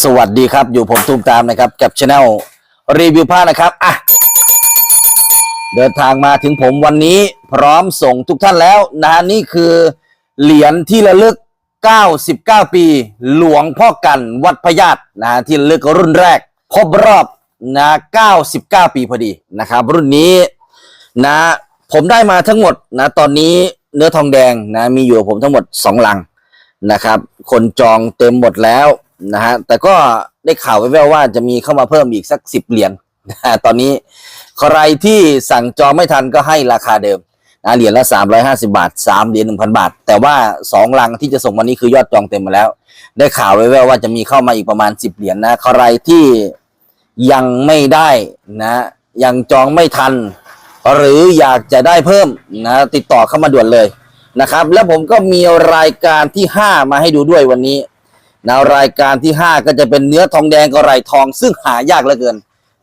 สวัสดีครับ อยู่ผมตูมตามนะครับ กับช anel รีวิวผ้านะครับอะเดินทางมาถึงผมวันนี้พร้อมส่งทุกท่านแล้วนะฮะนี่คือเหรียญที่ระลึก 99 ปี หลวงพ่อกันวัดพญาตนะฮะที่ระลึกรุ่นแรกครบรอบนะ99 ปีพอดีนะครับ รุ่นนี้นะผมได้มาทั้งหมดนะตอนนี้เนื้อทองแดงนะมีอยู่ผมทั้งหมด 2 ลังนะครับ คนจองเต็มหมดแล้ว นะฮะแต่ก็ได้ข่าวแว่วๆว่าจะมีเข้ามาเพิ่มอีกสักสิบเหรียญนะฮะตอนนี้ใครที่สั่งจองไม่ทันก็ให้ราคาเดิมนะเหรียญละ350 บาท 3 เหรียญ1,000 บาท แต่ว่า 2 ลังที่จะส่งวันนี้คือยอดจองเต็มมาแล้ว ได้ข่าวแว่วๆว่าจะมีเข้ามาอีกประมาณ 10 เหรียญนะใครที่ยังไม่ได้นะยังจองไม่ทัน หรืออยากจะได้เพิ่มนะติดต่อเข้ามาด่วนเลยนะครับ แล้วผมก็มีรายการที่ 5 มาให้ดูด้วยวันนี้ นะรายการที่ 5 ก็จะเป็นเนื้อทองแดงกับไรทอง ซึ่งหายากเหลือเกิน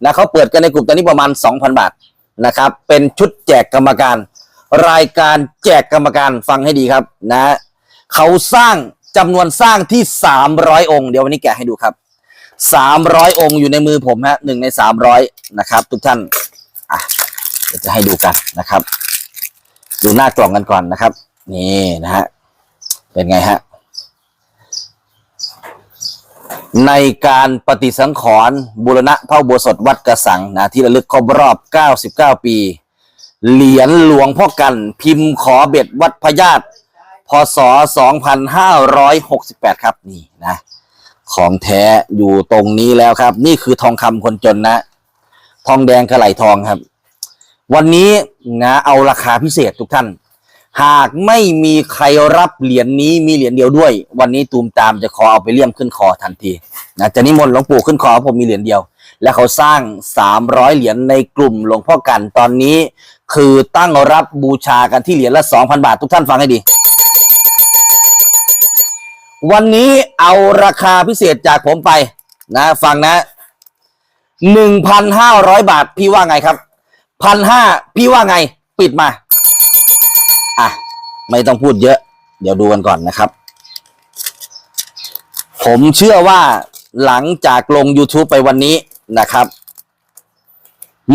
นะเขาเปิดกันในกลุ่มตอนนี้ประมาณ 2,000 บาทนะครับ เป็นชุดแจกกรรมการ รายการแจกกรรมการฟังให้ดีครับนะเขาสร้างจำนวนสร้างที่ 300 องค์ เดี๋ยววันนี้แกะให้ดูครับ 300 องค์อยู่ในมือผมฮะหนึ่งใน 300 นะครับ ทุกท่านอะเดี๋ยวจะให้ดูกันนะครับ ดูหน้ากล่องกันก่อนนะครับ นี่นะฮะเป็นไงฮะ ในการปฏิสังขรณ์บูรณะพระอุโบสถวัดกระสังนะที่ระลึกครบรอบ 99 ปี เหรียญหลวงพ่อกันพิมพ์ขอเบ็ดวัดพญาตพศ 2568 ครับนี่นะของแท้อยู่ตรงนี้แล้วครับ นี่คือทองคำคนจนนะ ทองแดงกระไหลทองครับ วันนี้นะเอาราคาพิเศษทุกท่าน หากไม่มีใครรับเหรียญนี้มีเหรียญเดียวด้วย วันนี้ตูมตามจะขอเอาไปเลี่ยมขึ้นคอทันทีนะจะนิมนต์หลวงปู่ขึ้นคอผมมีเหรียญเดียว และเขาสร้าง 300 เหรียญในกลุ่มหลวงพ่อกันตอนนี้ คือตั้งรับบูชากันที่เหรียญละ 2,000 บาททุกท่านฟังให้ดี วันนี้เอาราคาพิเศษจากผมไปนะฟังนะ 1,500 บาทพี่ว่าไงครับพันห้าพี่ว่าไง ปิดมา ไม่ต้องพูดเยอะ เดี๋ยวดูกันก่อนนะครับ ผมเชื่อว่าหลังจากลง YouTube ไปวันนี้นะครับ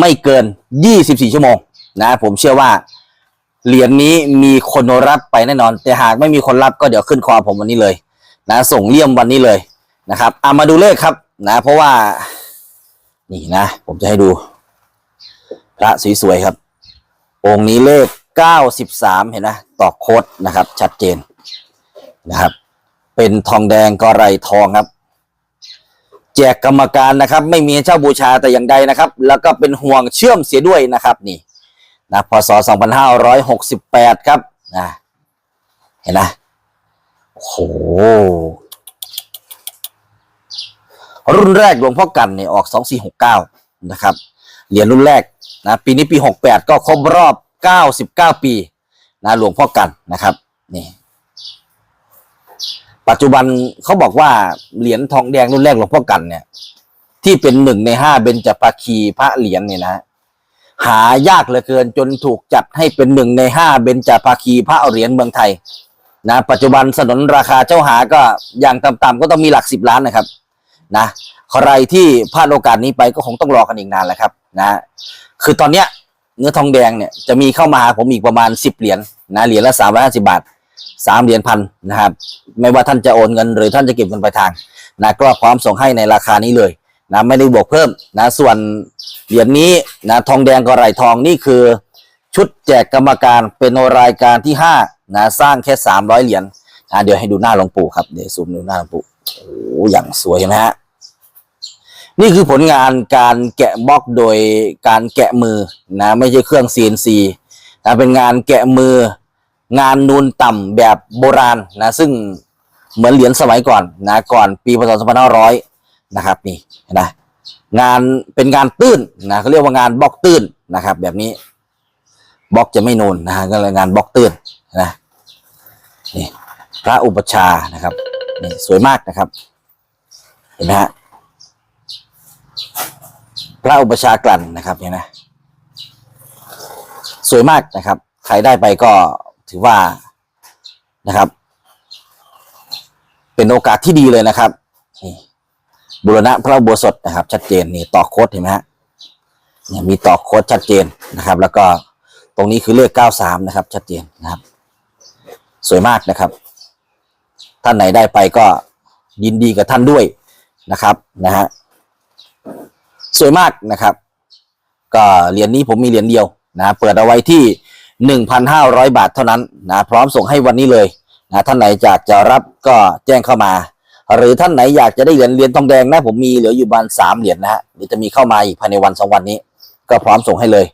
ไม่เกิน 24 ชั่วโมงนะ ผมเชื่อว่าเหรียญนี้มีคนรับไปแน่นอน แต่หากไม่มีคนรับก็เดี๋ยวขึ้นคอผมวันนี้เลย นะ ส่งเลี่ยมวันนี้เลยนะครับเอามาดูเลขครับนะ เพราะว่า นี่นะ ผมจะให้ดู พระสวยๆครับ องค์นี้เลข 93เห็นนะตอกโคดนะครับ ชัดเจนนะครับ เป็นทองแดงกอไรทองครับ แจกกรรมการนะครับ ไม่มีให้เช่าบูชาแต่อย่างใดนะครับ แล้วก็เป็นห่วงเชื่อมเสียด้วยนะครับนี่นะพศ2568ครับนะเห็นนะโอ้โหรุ่นแรกหลวงพ่อกันเนี่ยออก2469นะครับ เหรียญรุ่นแรกนะปีนี้ปี68ก็ครบรอบ 99 ปีนะหลวงพ่อกันนะครับนี่ปัจจุบันเขาบอกว่าเหรียญทองแดงรุ่นแรกหลวงพ่อกันเนี่ย ที่เป็นหนึ่งในห้าเบญจภาคีพระเหรียญเนี่ยนะหายากเหลือเกินจนถูกจัดให้เป็นหนึ่งในห้าเบญจภาคีพระเหรียญเมืองไทยนะปัจจุบันสนนราคาเจ้าหาก็อย่างต่ำๆก็ต้องมีหลักสิบล้านนะครับนะใครที่พลาดโอกาสนี้ไปก็คงต้องรอกันอีกนานแหละครับนะคือตอนเนี้ย เนื้อทองแดงเนี่ยจะมีเข้ามาหาผมอีกประมาณสิบเหรียญนะเหรียญละสามร้อยห้าสิบาทสามเหรียญพันนะครับ ไม่ว่าท่านจะโอนเงินหรือท่านจะเก็บเงินปลายทางนะก็พร้อมส่งให้ในราคานี้เลยนะไม่ได้บวกเพิ่มนะส่วนเหรียญนี้นะทองแดงกับไหลทองนี่คือ ชุดแจกกรรมการเป็นรายการที่ห้านะสร้างแค่สามร้อยเหรียญนะเดี๋ยวให้ดูหน้าหลวงปู่ครับเดี๋ยวซูมดูหน้าหลวงปู่โอ้อย่างสวยใช่ไหมฮะ นี่คือผลงานการแกะบล็อกโดยการแกะมือนะไม่ใช่เครื่อง CNC นะเป็นงานแกะมืองานนูนต่ำแบบโบราณนะซึ่งเหมือนเหรียญสมัยก่อนนะก่อนปีพศ2500 นะครับนี่นไหมงานเป็นงานตื้นนะเขาเรียกว่างานบล็อกตื้นนะครับ แบบนี้บล็อกจะไม่นูนนะก็เลยงานบล็อกตื้นนะนี่พระอุปชานะครับนี่สวยมากนะครับเห็นไหมฮะ พระอุปชากลั่นนะครับเห็นไหมสวยมากนะครับ ใครได้ไปก็ถือว่านะครับ เป็นโอกาสที่ดีเลยนะครับนี่บุรณะพระอุโบสถนะครับ ชัดเจนนี่ต่อโคดเห็นไหมฮะเนี่ยมีต่อโคดชัดเจนนะครับ แล้วก็ตรงนี้คือเลขเก้าสามนะครับ ชัดเจนนะครับ สวยมากนะครับ ท่านไหนได้ไปก็ยินดีกับท่านด้วยนะครับนะฮะ สวยมากนะครับ ก็เหรียญนี้ผมมีเหรียญเดียวนะเปิดเอาไว้ที่หนึ่งพันห้าร้อยบาทเท่านั้นนะพร้อมส่งให้วันนี้เลยนะท่านไหนอยากจะรับก็แจ้งเข้ามา หรือท่านไหนอยากจะได้เหรียญเหรียญทองแดงนะผมมีเหลืออยู่บานสามเหรียญนะฮะเดี๋ยวจะมีเข้ามาอีกภายในวันสองวันนี้ ก็พร้อมส่งให้เลย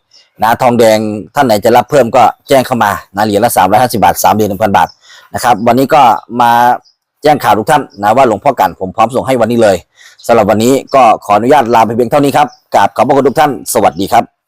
นะทองแดงท่านไหนจะรับเพิ่มก็แจ้งเข้ามานะเหรียญละสามร้อยห้าสิบาทสามเหรียญหนึ่งพันบาทนะครับ วันนี้ก็มาแจ้งข่าวทุกท่านนะว่าหลวงพ่อกันผมพร้อมส่งให้วันนี้เลย สำหรับวันนี้ก็ขออนุญาตลาไปเพียงเท่านี้ครับกราบขอบพระคุณทุกท่าน สวัสดีครับ